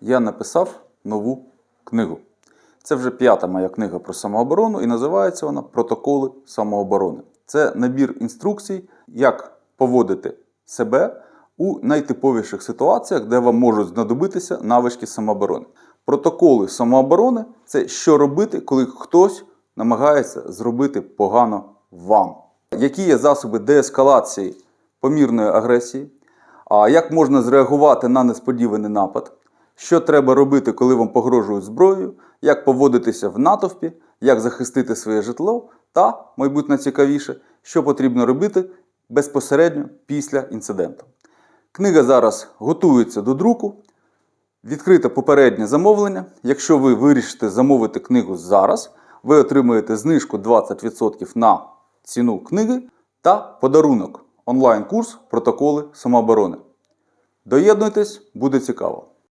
я написав нову книгу. Це вже п'ята моя книга про самооборону і називається вона Протоколи самооборони. Це набір інструкцій, як поводити себе у найтиповіших ситуаціях, де вам можуть знадобитися навички самооборони. Протоколи самооборони це що робити, коли хтось намагається зробити погано вам. Які є засоби деескалації помірної агресії? Як можна зреагувати на несподіваний напад? Що треба робити, коли вам погрожують зброєю? Як поводитися в натовпі, як захистити своє житло? Та, мабуть, найцікавіше, що потрібно робити безпосередньо після інциденту. Книга зараз готується до друку. Відкрите попереднє замовлення. Якщо ви вирішите замовити книгу зараз, ви отримуєте знижку 20% на ціну книги та подарунок онлайн-курс Протоколи самооборони. Доєднуйтесь, буде цікаво.